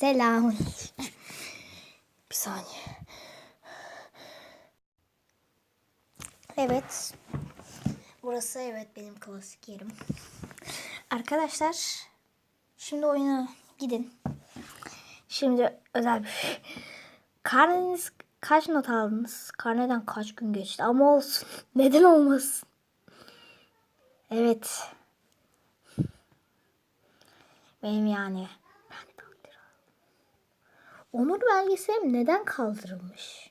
Selam. bir saniye. Evet. Burası evet benim klasik yerim. Arkadaşlar şimdi oyuna gidin. Şimdi özel bir şey. Karneniz kaç not aldınız? Karneden kaç gün geçti? Ama olsun. Neden olmasın? Evet. Benim yani. Onur belgeselim neden kaldırılmış?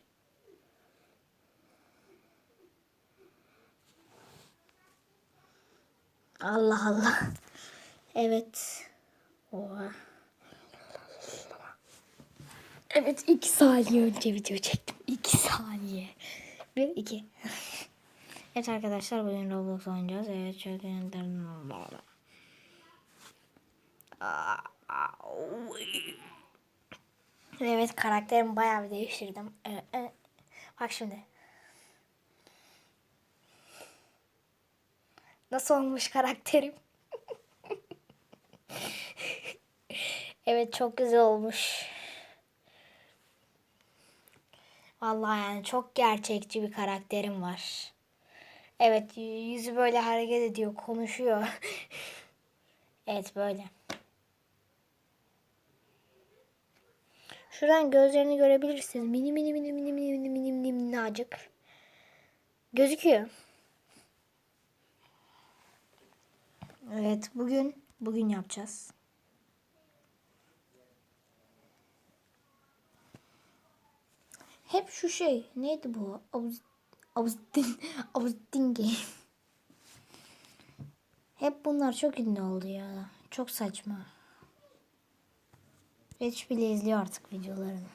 Allah Allah. Evet. Oha. Evet iki saniye önce video çektim. İki saniye. Bir iki. evet arkadaşlar bugün Roblox oynayacağız. Evet çok Evet karakterimi bayağı bir değiştirdim. Ee, e, Bak şimdi. Nasıl olmuş karakterim? evet çok güzel olmuş. Vallahi yani çok gerçekçi bir karakterim var. Evet yüzü böyle hareket ediyor, konuşuyor. evet böyle. Şuradan gözlerini görebilirsiniz. Mini mini mini mini mini mini mini mini minnacık. Gözüküyor. Evet bugün bugün yapacağız. Hep şu şey neydi bu? Avustin Avustin game. Hep bunlar çok ünlü oldu ya. Çok saçma. Hiç bile izliyor artık videolarını.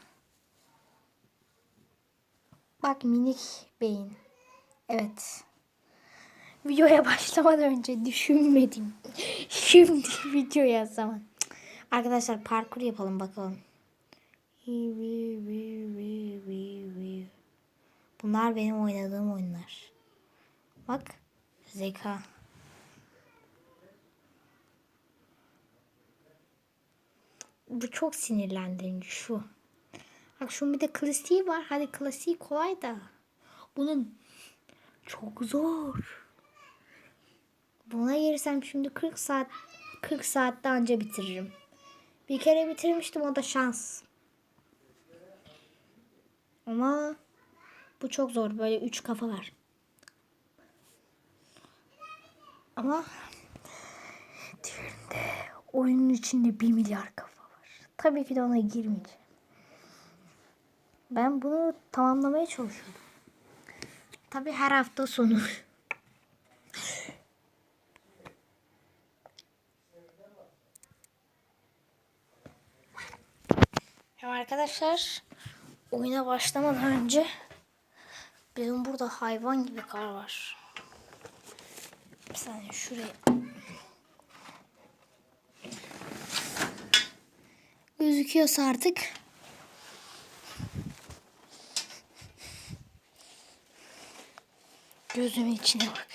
Bak minik beyin. Evet. Videoya başlamadan önce düşünmedim. Şimdi videoya zaman. Arkadaşlar parkur yapalım bakalım. Bunlar benim oynadığım oyunlar. Bak zeka. Bu çok sinirlendirici şu. Bak şunun bir de klasiği var. Hadi klasiği kolay da. Bunun çok zor. Buna girsem şimdi 40 saat 40 saatte anca bitiririm. Bir kere bitirmiştim o da şans. Ama bu çok zor. Böyle üç kafa var. Ama diğerinde oyunun içinde bir milyar kafa. Tabii ki de ona girmeyeceğim. Ben bunu tamamlamaya çalışıyorum. Tabii her hafta sonu. Ya arkadaşlar oyuna başlamadan önce benim burada hayvan gibi kar var. Bir saniye şuraya. Gözüküyorsa artık. Gözümün içine bak.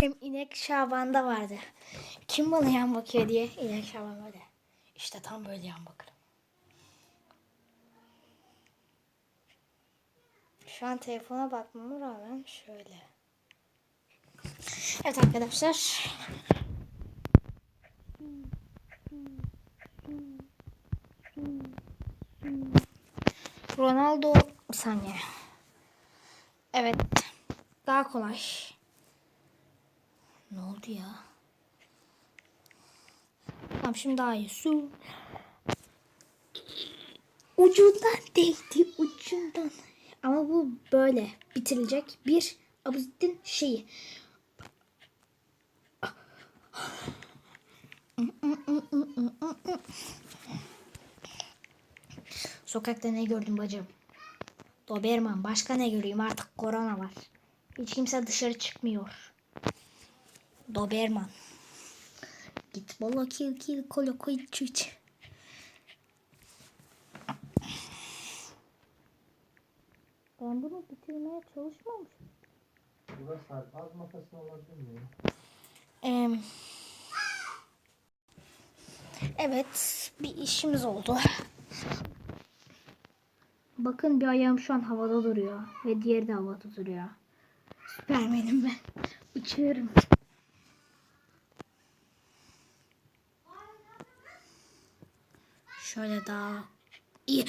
Hem inek Şaban'da vardı. Kim bana yan bakıyor diye inek Şaban böyle. İşte tam böyle yan bakarım. Şu an telefona bakmama rağmen şöyle. Evet arkadaşlar. Ronaldo bir saniye. Evet. Daha kolay. Ne oldu ya? Tamam şimdi daha iyi. Su. Ucundan değdi. Ucundan. Ama bu böyle bitirilecek bir Abuzittin şeyi. Sokakta ne gördün bacım? Doberman. Başka ne göreyim? Artık korona var. Hiç kimse dışarı çıkmıyor. Doberman. Git bolo kill kill kolo koy çüç. Ben bunu bitirmeye çalışmamışım. Burada sarp az makasın olabilir mi? Em, Evet, bir işimiz oldu. Bakın bir ayağım şu an havada duruyor ve diğeri de havada duruyor. Süpermenim ben. Uçuyorum. Şöyle daha iyi.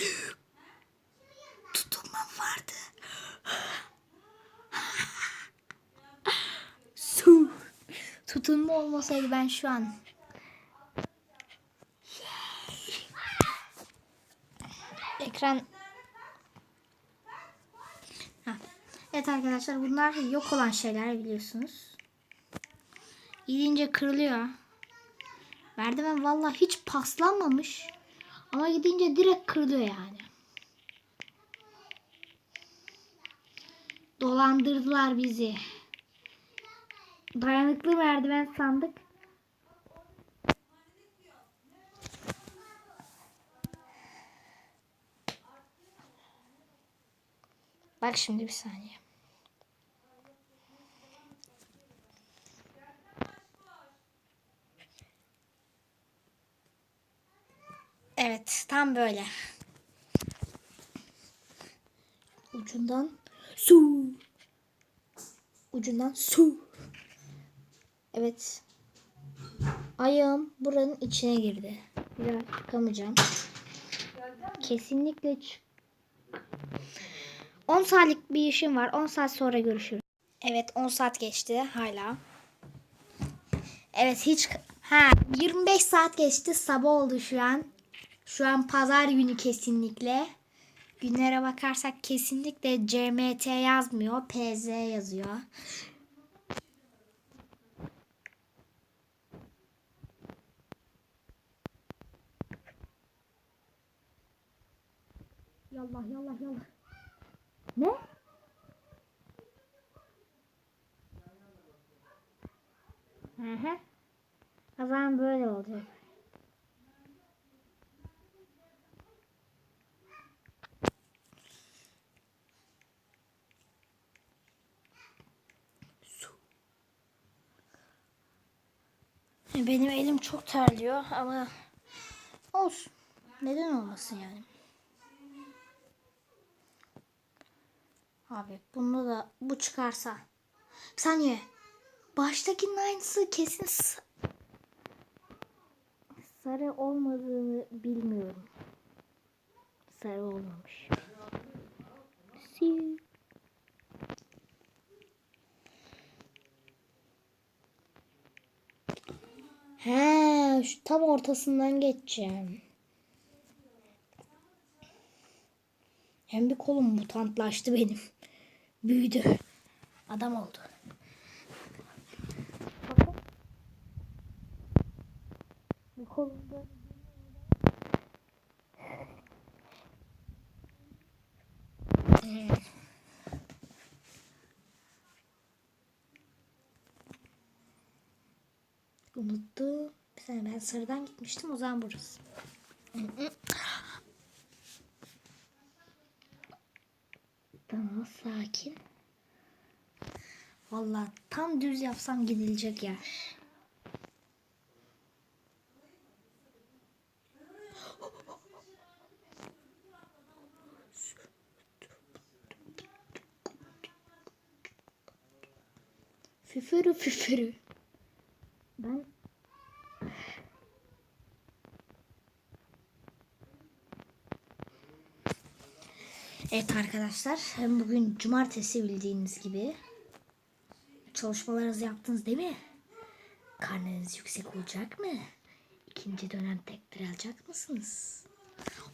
Tutunmam vardı. Su. Tutunma olmasaydı ben şu an ekran Ha. Evet arkadaşlar bunlar yok olan şeyler biliyorsunuz. Gidince kırılıyor. Merdiven vallahi hiç paslanmamış. Ama gidince direkt kırılıyor yani. Dolandırdılar bizi. Dayanıklı merdiven sandık. Bak şimdi bir saniye. Evet, tam böyle. Ucundan su. Ucundan su. Evet. Ayağım buranın içine girdi. Biraz çıkamayacağım. Kesinlikle çık 10 saatlik bir işim var. 10 saat sonra görüşürüz. Evet 10 saat geçti hala. Evet hiç ha 25 saat geçti. Sabah oldu şu an. Şu an pazar günü kesinlikle. Günlere bakarsak kesinlikle CMT yazmıyor. PZ yazıyor. Yallah yallah yallah. Ne? Hı hı. O zaman böyle olacak. Benim elim çok terliyor ama olsun. Neden olmasın yani? Abi bunu da bu çıkarsa. Bir saniye. Baştakinin aynısı kesin sarı olmadığını bilmiyorum. Sarı olmamış. Si- He, şu tam ortasından geçeceğim. Hem bir kolum mutantlaştı benim. Büyüdü. Adam oldu. Bakın. Bir Unuttum. Bir saniye ben sarıdan gitmiştim o zaman burası. Tamam sakin. Vallahi tam düz yapsam gidilecek yer. Füfürü füfürü. Ben Evet arkadaşlar, hem bugün cumartesi bildiğiniz gibi çalışmalarınızı yaptınız değil mi? Karneniz yüksek olacak mı? İkinci dönem tekrar alacak mısınız?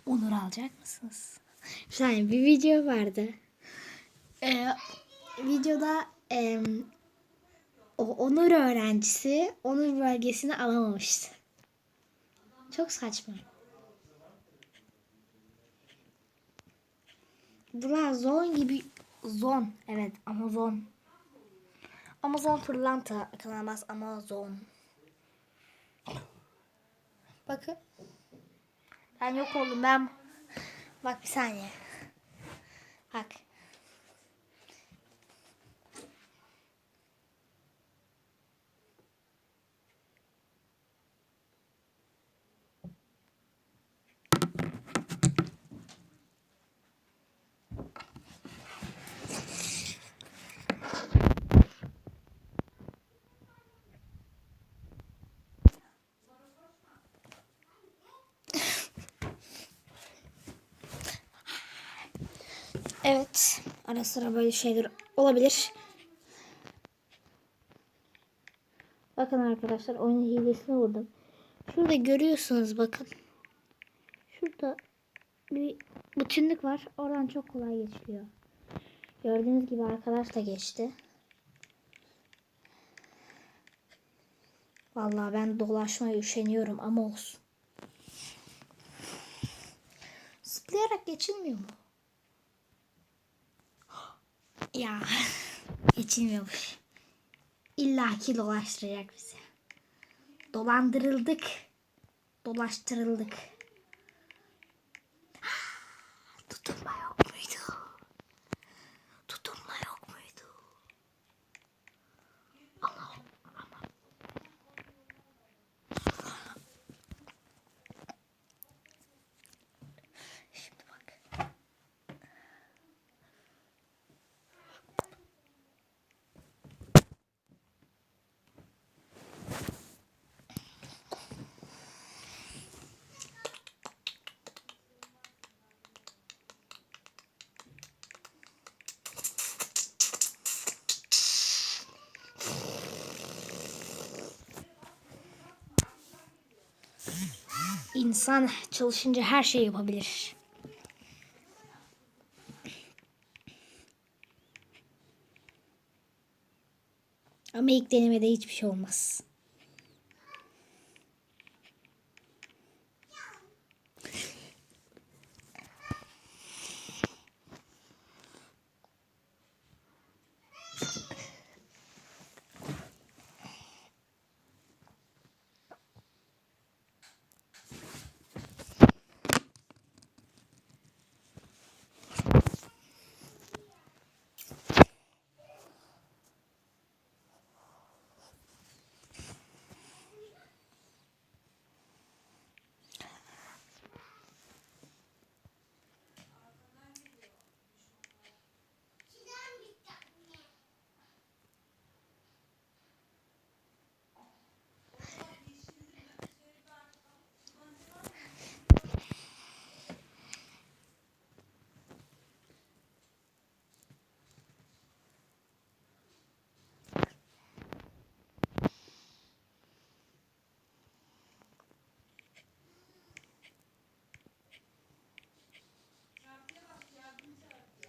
Onur alacak mısınız? Saniye bir video vardı. Ee, videoda em, o onur öğrencisi onur belgesini alamamıştı. Çok saçma. Bunlar zon gibi zon. Evet Amazon. Amazon pırlanta yakalanamaz Amazon. Bakın. Ben yok oldum ben. Bak bir saniye. Bak. Evet. Ara sıra böyle şeyler olabilir. Bakın arkadaşlar oyun hilesine vurdum. Şurada görüyorsunuz bakın. Şurada bir bütünlük var. Oradan çok kolay geçiliyor. Gördüğünüz gibi arkadaş da geçti. Vallahi ben dolaşmaya üşeniyorum ama olsun. Zıplayarak geçilmiyor mu? Ya geçilmiyormuş. İlla ki dolaştıracak bizi. Dolandırıldık. Dolaştırıldık. Tutunma yok muydu? Tutunma yok İnsan çalışınca her şeyi yapabilir. Ama ilk denemede hiçbir şey olmaz.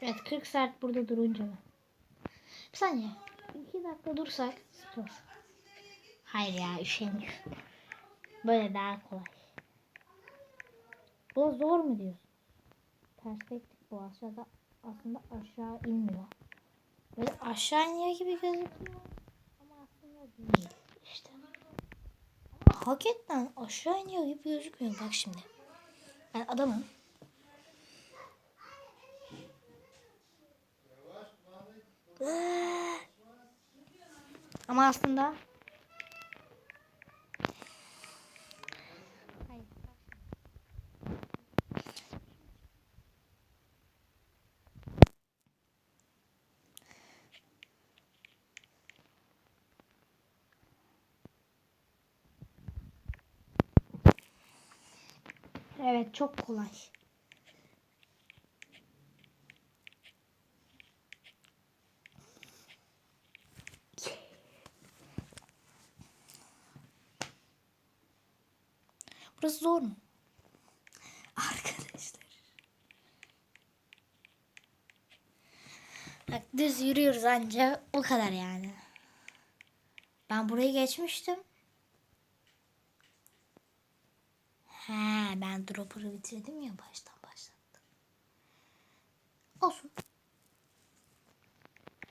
Evet 40 saat burada durunca mı? Bir saniye. 2 dakika dursak. Dur. Hayır ya üşeniyorum. Böyle daha kolay. Bu zor mu diyorsun? Perspektif bu aşağıda aslında aşağı inmiyor. Böyle aşağı iniyor gibi gözüküyor. Ama aslında değil. İşte. Hakikaten aşağı iniyor gibi gözükmüyor. Bak şimdi. Ben adamım. Ama aslında. Evet çok kolay. Burası zor mu? Arkadaşlar. Bak düz yürüyoruz anca o kadar yani. Ben burayı geçmiştim. He ben dropper'ı bitirdim ya baştan başlattım. Olsun.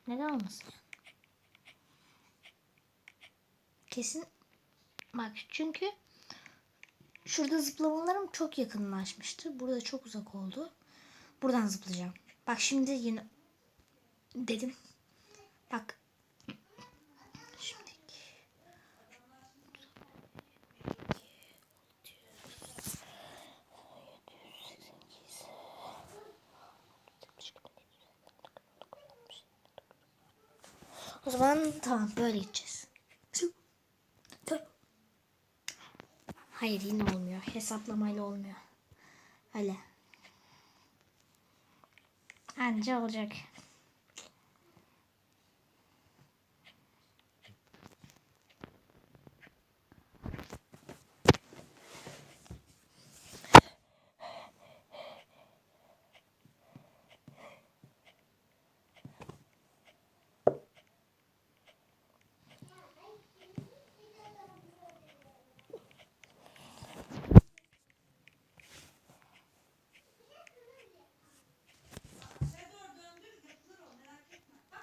Neden olmasın yani? Kesin bak çünkü Şurada zıplamalarım çok yakınlaşmıştı. Burada çok uzak oldu. Buradan zıplayacağım. Bak şimdi yine dedim. Bak. Şimdi. O zaman tamam böyle gideceğiz. Hayır yine olmuyor. Hesaplamayla olmuyor. Öyle. Anca olacak.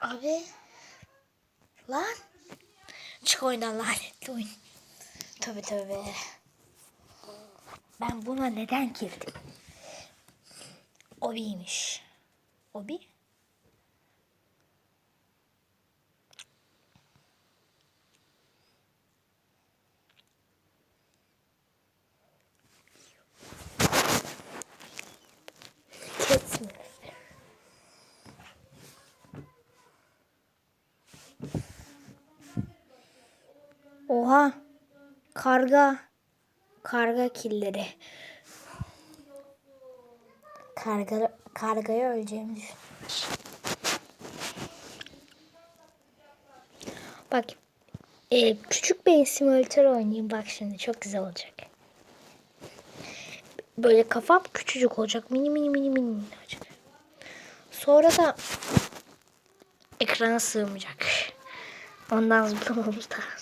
Abi. Lan. Çık oyundan lanetli oyun. Tövbe tövbe. Ben buna neden girdim? Obi'ymiş. Obi? Kesin. Oha. Karga. Karga killeri. Karga, kargaya öleceğimi düşün. Bak. e, küçük bir simülatör oynayayım. Bak şimdi çok güzel olacak. Böyle kafam küçücük olacak. Mini mini mini mini olacak. Sonra da ekrana sığmayacak. Ondan zıplamamız daha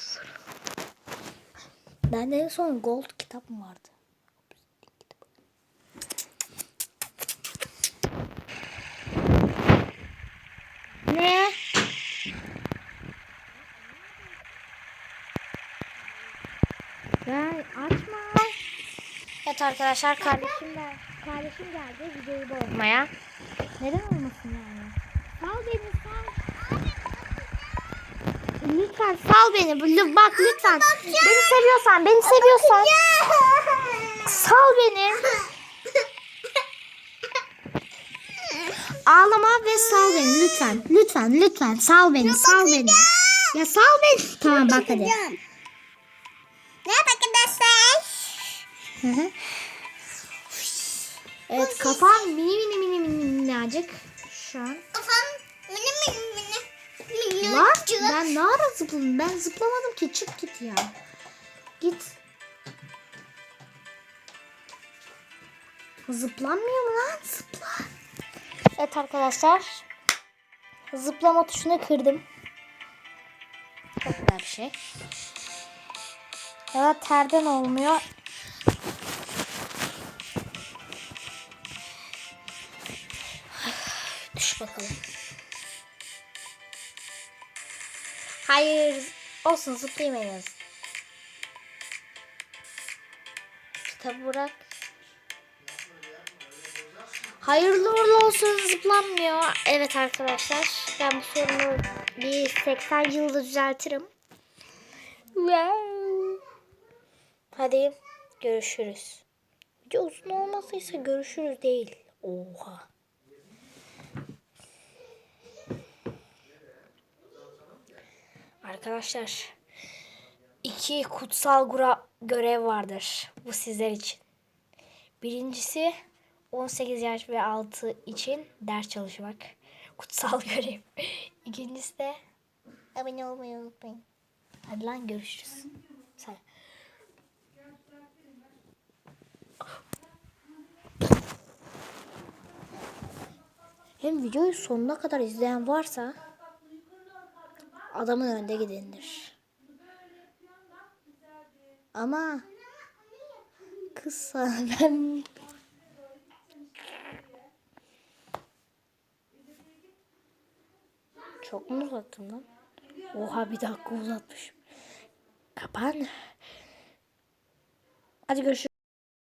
zor. Bende en son gold kitap mı vardı? Ne? Ya açma. Evet arkadaşlar kardeşim de kardeşim geldi videoyu bozmaya. Neden olmasın yani? Sal beni sal. Lütfen sal beni. Bak lütfen. Beni seviyorsan, beni seviyorsan sal beni. Ağlama ve sal beni lütfen. Lütfen, lütfen sal beni, sal beni. Ya sal beni. Tamam bak hadi. Zıpladım? Ben zıplamadım ki. Çık git ya. Git. Zıplanmıyor mu lan? Zıpla. Evet arkadaşlar. Zıplama tuşunu kırdım. Çok güzel bir şey. Ya terden olmuyor. Düş bakalım. Hayır. Olsun az. Kitabı bırak. Hayırlı uğurlu olsun zıplanmıyor. Evet arkadaşlar. Ben bu sorunu bir 80 yılda düzeltirim. Wow. Hadi görüşürüz. Video uzun olmasıysa görüşürüz değil. Oha. Arkadaşlar iki kutsal gura- görev vardır bu sizler için. Birincisi 18 yaş ve altı için ders çalışmak. Kutsal görev. İkincisi de abone olmayı unutmayın. Hadi lan görüşürüz. Sen. Hem videoyu sonuna kadar izleyen varsa adamın önde gidendir. Ama kısa ben çok mu uzattım lan? Oha bir dakika uzatmışım. Kapan. Hadi görüşürüz.